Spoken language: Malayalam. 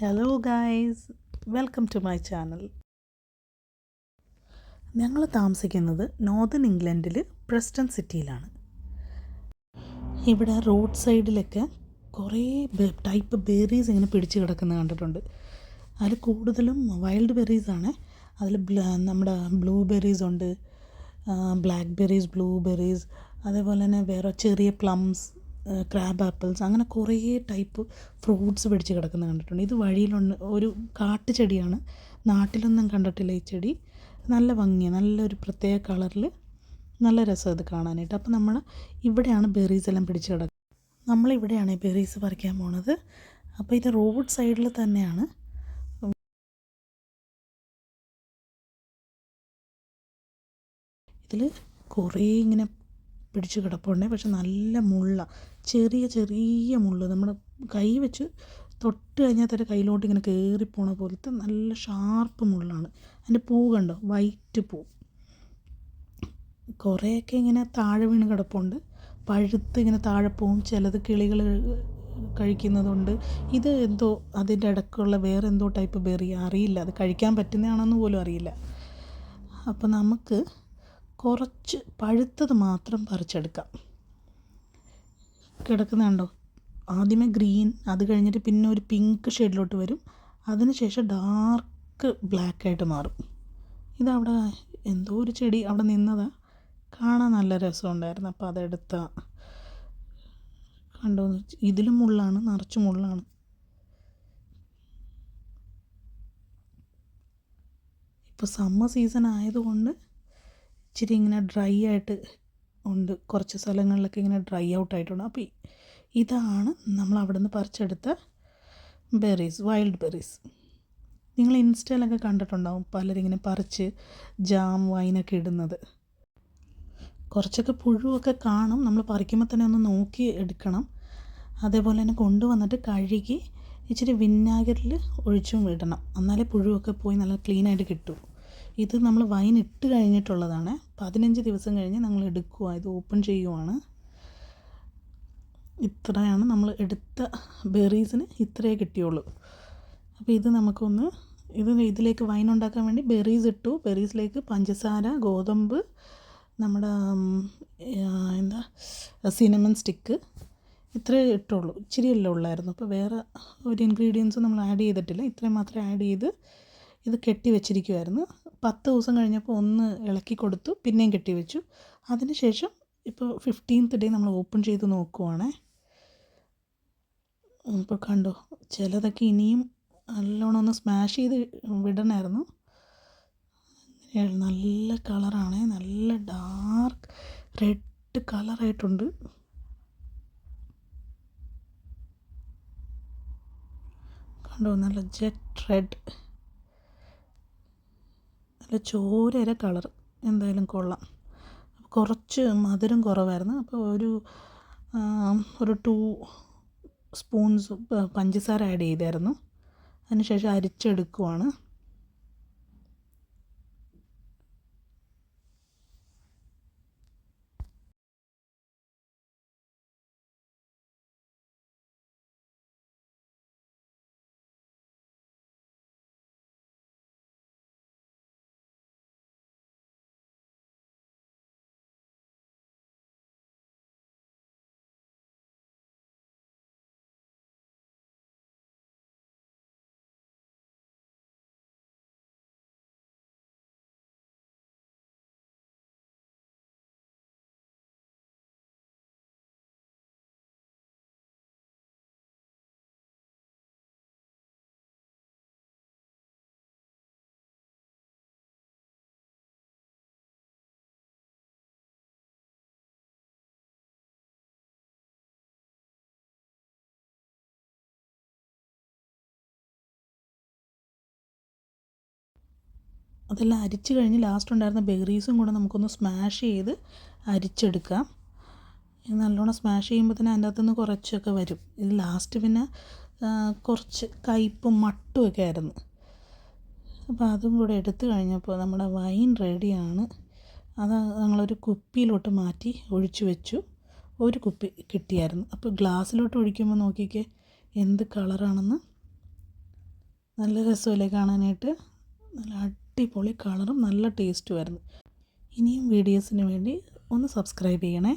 Hello guys welcome to my channel ഞങ്ങൾ താമസിക്കുന്നത് നോർത്തേൺ ഇംഗ്ലണ്ടിൽ പ്രസ്റ്റൺ സിറ്റിയിലാണ് ഇവിടെ റോഡ് സൈഡിലൊക്കെ കുറേ ടൈപ്പ് ബെറീസ് ഇങ്ങനെ പിടിച്ച് കിടക്കുന്നത് കണ്ടിട്ടുണ്ട്. അതിൽ കൂടുതലും വൈൽഡ് ബെറീസ് ആണ്. അതിൽ നമ്മുടെ ബ്ലൂ ബെറീസ് ഉണ്ട് ബ്ലാക്ക് ബെറീസ് ബ്ലൂബെറീസ് അതേപോലെ തന്നെ വേറെ ചെറിയ പ്ലംസ് ക്രാബ് ആപ്പിൾസ് അങ്ങനെ കുറേ ടൈപ്പ് ഫ്രൂട്ട്സ് പിടിച്ച് കിടക്കുന്നത് കണ്ടിട്ടുണ്ട്. ഇത് വഴിയിലുണ്ട് ഒരു കാട്ടു ചെടിയാണ് നാട്ടിലൊന്നും കണ്ടിട്ടില്ല ഈ ചെടി. നല്ല ഭംഗിയാണ് നല്ലൊരു പ്രത്യേക കളറിൽ നല്ല രസം ഇത് കാണാനായിട്ട്. അപ്പോൾ നമ്മൾ ഇവിടെയാണ് ബെറീസ് എല്ലാം പിടിച്ച് കിടക്കുന്നത് നമ്മളിവിടെയാണ് ഈ ബെറീസ് പറിക്കാൻ പോണത്. അപ്പോൾ ഇത് റോഡ് സൈഡിൽ തന്നെയാണ്. ഇതിൽ കുറേ ഇങ്ങനെ പിടിച്ച് കിടപ്പുണ്ട്. പക്ഷെ നല്ല മുള്ള ചെറിയ ചെറിയ മുള്ള്. നമ്മുടെ കൈ വെച്ച് തൊട്ട് കഴിഞ്ഞാൽ തന്നെ കയ്യിലോട്ട് ഇങ്ങനെ കയറിപ്പോണ പോലത്തെ നല്ല ഷാർപ്പ് മുള്ളാണ്. അതിന്റെ പൂ കണ്ടോ? വൈറ്റ് പൂ. കുറേയൊക്കെ ഇങ്ങനെ താഴെ വീണ് കിടപ്പുണ്ട്. പഴുത്ത് ഇങ്ങനെ താഴെ പോവും. ചിലത് കിളികൾ കഴിക്കുന്നതുണ്ട്. ഇത് എന്തോ അതിന്റെ ഇടയ്ക്കുള്ള വേറെ എന്തോ ടൈപ്പ് ബെറി അറിയില്ല. അത് കഴിക്കാൻ പറ്റുന്നതാണെന്ന് പോലും അറിയില്ല. അപ്പോൾ നമുക്ക് കുറച്ച് പഴുത്തത് മാത്രം പറിച്ചെടുക്കാം. കിടക്കുന്നുണ്ടോ ആദ്യമേ ഗ്രീൻ അത് കഴിഞ്ഞിട്ട് പിന്നെ ഒരു പിങ്ക് ഷെയ്ഡിലോട്ട് വരും. അതിനുശേഷം ഡാർക്ക് ബ്ലാക്ക് ആയിട്ട് മാറും. ഇതവിടെ എന്തോ ഒരു ചെടി അവിടെ നിന്നതാ. കാണാൻ നല്ല രസമുണ്ടായിരുന്നു. അപ്പോൾ അതെടുത്ത കണ്ടോ? ഇതിലും മുള്ളാണ് നിറച്ച് മുള്ളാണ്. ഇപ്പോൾ സമ്മർ സീസൺ ആയതുകൊണ്ട് ഇച്ചിരി ഇങ്ങനെ ഡ്രൈ ആയിട്ട് ഉണ്ട്. കുറച്ച് സ്ഥലങ്ങളിലൊക്കെ ഇങ്ങനെ ഡ്രൈ ഔട്ട് ആയിട്ടുണ്ട്. അപ്പോൾ ഇതാണ് നമ്മൾ അവിടെ നിന്ന് പറിച്ചെടുത്ത ബെറീസ് വൈൽഡ് ബെറീസ്. നിങ്ങൾ ഇൻസ്റ്റയിലൊക്കെ കണ്ടിട്ടുണ്ടാവും പലരും ഇങ്ങനെ പറിച്ച് ജാം വൈനൊക്കെ ഇടുന്നത്. കുറച്ചൊക്കെ പുഴുവൊക്കെ കാണും. നമ്മൾ പറിക്കുമ്പോൾ തന്നെ ഒന്ന് നോക്കി എടുക്കണം. അതേപോലെ തന്നെ കൊണ്ടുവന്നിട്ട് കഴുകി ഇച്ചിരി വിനാഗിരിൽ ഒഴിച്ചും വിടണം. എന്നാലേ പുഴുവൊക്കെ പോയി നല്ല ക്ലീനായിട്ട് കിട്ടും. ഇത് നമ്മൾ വൈൻ ഇട്ട് കഴിഞ്ഞിട്ടുള്ളതാണ്. പതിനഞ്ച് ദിവസം കഴിഞ്ഞ് നമ്മൾ എടുക്കുക ഇത് ഓപ്പൺ ചെയ്യുവാണ്. ഇത്രയാണ് നമ്മൾ എടുത്ത ബെറീസിന് ഇത്രയേ കിട്ടിയുള്ളൂ. അപ്പോൾ ഇത് നമുക്കൊന്ന് ഇത് ഇതിലേക്ക് വൈൻ ഉണ്ടാക്കാൻ വേണ്ടി ബെറീസ് ഇട്ടു. ബെറീസിലേക്ക് പഞ്ചസാര ഗോതമ്പ് നമ്മുടെ എന്താ സിനമൺ സ്റ്റിക്ക് ഇത്രയേ ഇട്ടുള്ളൂ. ഇച്ചിരിയല്ലേ ഉള്ളായിരുന്നു. അപ്പോൾ വേറെ ഒരു ഇൻഗ്രീഡിയൻസും നമ്മൾ ആഡ് ചെയ്തിട്ടില്ല. ഇത്രയും മാത്രമേ ആഡ് ചെയ്ത് ഇത് കെട്ടി വെച്ചിരിക്കുമായിരുന്നു പത്ത് ദിവസം കഴിഞ്ഞപ്പോൾ ഒന്ന് ഇളക്കി കൊടുത്തു പിന്നെയും കെട്ടി വെച്ചു. അതിനുശേഷം ഇപ്പോൾ ഫിഫ്റ്റീൻത്ത് ഡേ നമ്മൾ ഓപ്പൺ ചെയ്ത് നോക്കുവാണേ. ഇപ്പോൾ കണ്ടോ ചിലതൊക്കെ ഇനിയും നല്ലോണം ഒന്ന് സ്മാഷ് ചെയ്ത് വിടണമായിരുന്നു. നല്ല കളറാണ് നല്ല ഡാർക്ക് റെഡ് കളറായിട്ടുണ്ട്. കണ്ടോ നല്ല ജെറ്റ് റെഡ് നല്ല ചോരര കളർ. എന്തായാലും കൊള്ളാം. കുറച്ച് മധുരം കുറവായിരുന്നു. അപ്പോൾ ഒരു ഒരു ടു സ്പൂൺസ് പഞ്ചസാര ആഡ് ചെയ്തായിരുന്നു. അതിനുശേഷം അരിച്ചെടുക്കുവാണ്. അതെല്ലാം അരിച്ച് കഴിഞ്ഞ് ലാസ്റ്റ് ഉണ്ടായിരുന്ന ബെറീസും കൂടെ നമുക്കൊന്ന് സ്മാഷ് ചെയ്ത് അരിച്ചെടുക്കാം. നല്ലോണം സ്മാഷ് ചെയ്യുമ്പോൾ തന്നെ അതിന്റെ അകത്തുനിന്ന് കുറച്ചൊക്കെ വരും. ഇത് ലാസ്റ്റ് പിന്നെ കുറച്ച് കയ്പും മട്ടും ഒക്കെ ആയിരുന്നു. അപ്പോൾ അതും കൂടെ എടുത്തു കഴിഞ്ഞപ്പോൾ നമ്മുടെ വൈൻ റെഡിയാണ് അത് ഞങ്ങളൊരു കുപ്പിയിലോട്ട് മാറ്റി ഒഴിച്ചു വെച്ചു. ഒരു കുപ്പി കിട്ടിയായിരുന്നു. അപ്പോൾ ഗ്ലാസ്സിലോട്ട് ഒഴിക്കുമ്പോൾ നോക്കിക്കേ എന്ത് കളറാണെന്ന് നല്ല രസമല്ലേ കാണാനായിട്ട്? നല്ല അടിപൊളി കളറും നല്ല ടേസ്റ്റുമായിരുന്നു ഇനിയും വീഡിയോസിന് വേണ്ടി ഒന്ന് സബ്സ്ക്രൈബ് ചെയ്യണേ.